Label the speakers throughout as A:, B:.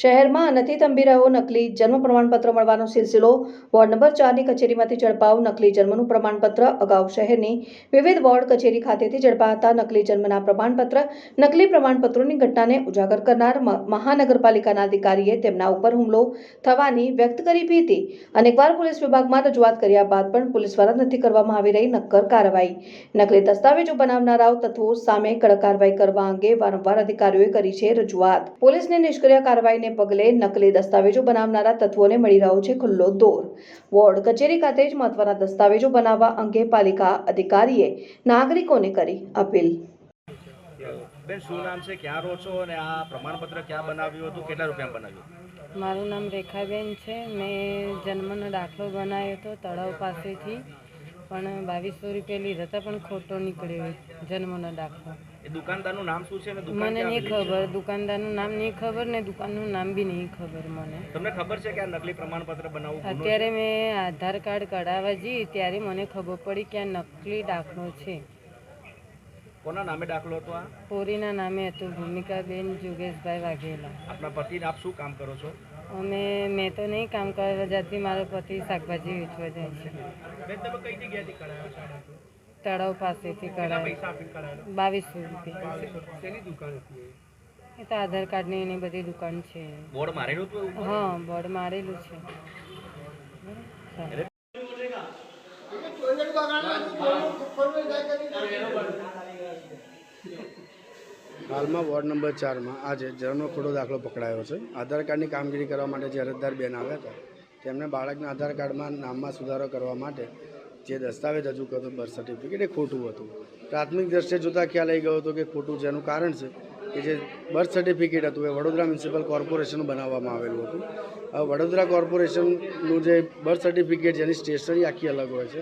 A: શહેરમાં નથી થંભી રહ્યો નકલી જન્મ પ્રમાણપત્ર મળવાનો સિલસિલો. વોર્ડ નંબર ચારની કચેરીમાંથી ઝડપાવ નકલી જન્મનું પ્રમાણપત્ર અગાઉ શહેરની વિવિધ વોર્ડ કચેરી ખાતેથી ઝડપાતા નકલી જન્મના પ્રમાણપત્ર, નકલી પ્રમાણપત્રોની ઘટનાને ઉજાગર કરનાર મહાનગરપાલિકાના અધિકારીએ તેમના ઉપર હુમલો થવાની વ્યક્ત કરી ભીતિ. અનેકવાર પોલીસ વિભાગમાં રજૂઆત કર્યા બાદ પણ પોલીસ દ્વારા નથી કરવામાં આવી રહી નક્કર કાર્યવાહી. નકલી દસ્તાવેજો બનાવનારાઓ તત્વો સામે કડક કાર્યવાહી કરવા અંગે વારંવાર અધિકારીઓએ કરી છે રજૂઆત. પોલીસની નિષ્ક્રિય કાર્યવાહીને પગલે નકલી દસ્તાવેજો બનાવનારા તત્વોને મળી રહ્યો છે ખુલ્લો દોર. વોર્ડ કચેરી ખાતે જ મહત્વના દસ્તાવેજો બનાવવા અંગે પાલિકા અધિકારીએ નાગરિકોને કરી અપીલ.
B: બેન શું નામ છે? ક્યાં રહો છો? અને આ પ્રમાણપત્ર ક્યાં બનાવ્યું હતું? કેટલા રૂપિયા બનાવ્યું
C: મારું નામ રેખાબેન છે. મેં જન્મનો દાખલો બનાવ્યો હતો તળાવ પાસેથી. પણ બાવીસો રૂપિયા લીધા હતા પણ ખોટો નીકળ્યો જન્મનો દાખલો.
B: એ દુકાનદારનું નામ શું છે અને દુકાન
C: મને નહીં ખબર દુકાનદારનું નામ નહીં ખબર ને દુકાનનું નામ બી નહીં ખબર મને.
B: તમને ખબર છે કે આ નકલી પ્રમાણપત્ર બનાવવું
C: અત્યારે મેં આધાર કાર્ડ કઢાવવા જઈ ત્યારે મને ખબર પડી કે આ નકલી દાખલો છે.
B: કોના નામે દાખલો હતો આ?
C: પોરીના નામે હતું ભૂમિકાબેન જોગેશભાઈ વાઘેલા.
B: આપના પતિને આપ શું કામ કરો છો?
C: અમે મેં તો નહીં કામ કરવા જતી મારો પતિ શાકભાજી વેચવા જાય છે.
B: તમે કઈ જગ્યાએથી કઢાવ્યા
C: તળાવ પાસેથી કઢાવ્યો બાવીસો રૂપિયા. એ? તો આધાર કાર્ડની એની બધી દુકાન છે.
B: બોર્ડ મારેલું
C: હા બોર્ડ મારેલું છે.
D: હાલમાં વોર્ડ નંબર ચારમાં આજે જન્મનો ખોટો દાખલો પકડાયો છે. આધાર કાર્ડની કામગીરી કરવા માટે જે અરજદાર બેન આવ્યા હતા તેમને બાળકના આધાર કાર્ડમાં નામમાં સુધારો કરવા માટે જે દસ્તાવેજ રજૂ કરતો બર્થ સર્ટિફિકેટ એ ખોટું હતું. પ્રાથમિક દ્રષ્ટિએ જોતાં ખ્યાલ આવી ગયો હતો કે ખોટું જેનું કારણ છે કે જે બર્થ સર્ટિફિકેટ હતું, એ વડોદરા મ્યુનિસિપલ કોર્પોરેશનનું બનાવવામાં આવેલું હતું. વડોદરા કોર્પોરેશનનું જે બર્થ સર્ટિફિકેટ જેની સ્ટેશનરી આખી અલગ હોય છે.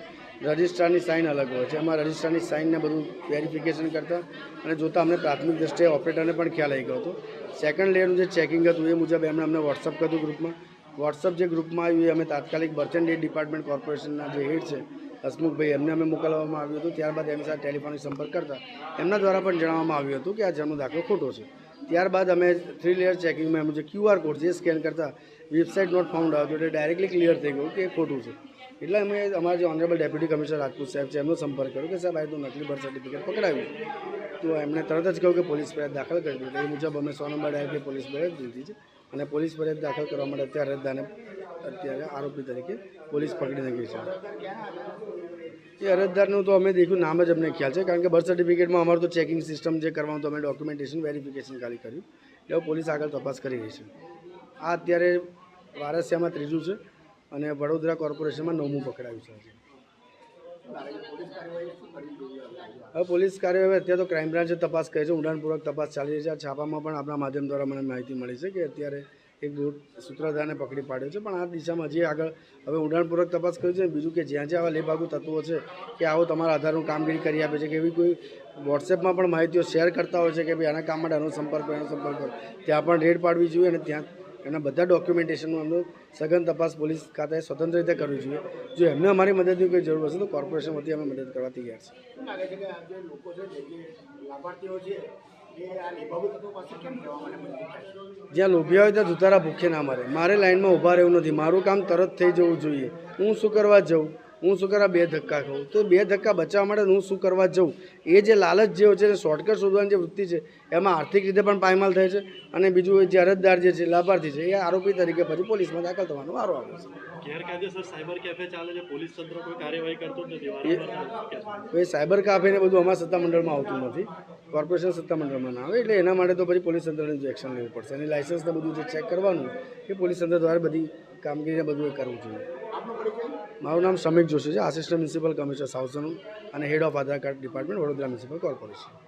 D: રજિસ્ટ્રારની સાઇન અલગ હોય છે. એમાં રજિસ્ટ્રારની સાઇનને બધું વેરિફિકેશન કરતા અને જોતાં અમને પ્રાથમિક દ્રષ્ટિએ ઓપરેટરને પણ ખ્યાલ આવી ગયો હતો. સેકન્ડ લેયરનું જે ચેકિંગ હતું, એ મુજબ એમણે અમને વોટ્સઅપ કર્યું ગ્રુપમાં વોટ્સઅપ જે ગ્રુપમાં આવ્યું, એ અમે તાત્કાલિક બર્થ એન્ડ ડેટ ડિપાર્ટમેન્ટ કોર્પોરેશનના જે હેડ છે હસમુખભાઈ એમને અમે મોકલવામાં આવ્યું હતું. ત્યારબાદ એમની સાથે ટેલિફોનિક સંપર્ક કરતા એમના દ્વારા પણ જણાવવામાં આવ્યું હતું કે આ જન્મ દાખલો ખોટો છે. ત્યારબાદ અમે થ્રી લેયર ચેકિંગમાં એમનું જે ક્યુઆર કોડ જે સ્કેન કરતા વેબસાઇટ નોટ ફાઉન્ડ આવ્યું એટલે ડાયરેક્ટલી ક્લિયર થઈ ગયું કે એ ખોટું છે. એટલે અમે અમારા જે ઓનરેબલ ડેપ્યુટી કમિશનર રાજપૂત સાહેબ છે એમનો સંપર્ક કર્યો કે સાહેબ, આ તો નકલી બર્થ સર્ટિફિકેટ પકડાવ્યું તો એમણે તરત જ કહ્યું કે પોલીસ ફરિયાદ દાખલ કરી દીધી એ મુજબ અમે સો નંબર ડાયરેક્ટલી પોલીસ ફરિયાદ દીધી છે અને પોલીસ ફરિયાદ દાખલ કરવા માટે અત્યારે અરજદારને અત્યારે આરોપી તરીકે પોલીસ પકડી નાખી છે. એ અરજદારનું તો અમે દેખ્યું, નામ જ અમને ખ્યાલ છે, કારણ કે બર્થ સર્ટિફિકેટમાં અમારું તો ચેકિંગ સિસ્ટમ જે કરવાનું તો અમે ડોક્યુમેન્ટેશન વેરિફિકેશન ખાલી કર્યું. એટલે પોલીસ આગળ તપાસ કરી રહી છે. આ અત્યારે વારસિયામાં ત્રીજું છે અને વડોદરા કોર્પોરેશનમાં નવમું પકડાયું છે હવે પોલીસ કાર્યવાહી અત્યારે તો ક્રાઇમ બ્રાન્ચે તપાસ કરી છે, ઊંડાણપૂર્વક તપાસ ચાલી રહી છે. છાપામાં પણ આપણા માધ્યમ દ્વારા મને માહિતી મળી છે કે અત્યારે એક દૂર સૂત્રધારને પકડી પાડ્યો છે. પણ આ દિશામાં જે આગળ હવે ઊંડાણપૂર્વક તપાસ કરી છે. બીજું કે જ્યાં જ્યાં આવા લેભાગુ તત્વો છે કે આવો તમારા આધારનું કામગીરી કરી આપે છે કે એવી કોઈ વોટ્સએપમાં પણ માહિતીઓ શેર કરતા હોય છે કે ભાઈ આના કામ માટે આનો સંપર્ક એનો સંપર્ક ત્યાં પણ રેડ પાડવી જોઈએ અને ત્યાં એના બધા ડોક્યુમેન્ટેશનનું એમનું સઘન તપાસ પોલીસ ખાતાએ સ્વતંત્ર રીતે કરવી જોઈએ. જો એમને અમારી મદદની કોઈ જરૂર હશે તો કોર્પોરેશન વતી અમે મદદ કરવા તૈયાર છે જ્યાં લોભિયા હોય ત્યાં જુતારા ભૂખે ના મરે. મારે લાઈનમાં ઊભા રહેવું નથી. મારું કામ તરત થઈ જવું જોઈએ. હું શું કરવા જઉં? હું શું કરવા બે ધક્કા ખાઉં? તો બે ધક્કા બચાવવા માટે હું શું કરવા જઉં? એ જે લાલચ જે હોય છે શોર્ટકટ શોધવાની જે વૃત્તિ છે એમાં આર્થિક રીતે પણ પાયમાલ થાય છે અને બીજું જે અરજદાર જે છે લાભાર્થી છે એ આરોપી તરીકે પછી પોલીસમાં દાખલ થવાનો વારો આવે છે.
E: ગેરકાયદેસર સાયબર કેફે ચાલે છે પોલીસ તંત્ર કોઈ કાર્યવાહી કરતું નથી.
D: એ સાયબર કાફે ને બધું અમારા સત્તામંડળમાં આવતું નથી. કોર્પોરેશન સત્તામંડળમાં ના આવે એટલે એના માટે તો પછી પોલીસ તંત્રને જ એક્શન લેવું પડશે. અને લાઇસન્સને બધું જે ચેક કરવાનું એ પોલીસ તંત્ર દ્વારા બધી કામગીરીને બધું એ કરવું જોઈએ. મારું નામ સમીક જોશી છે assistant municipal commissioner south zone અને head of Aadhaar card department Vadodara municipal corporation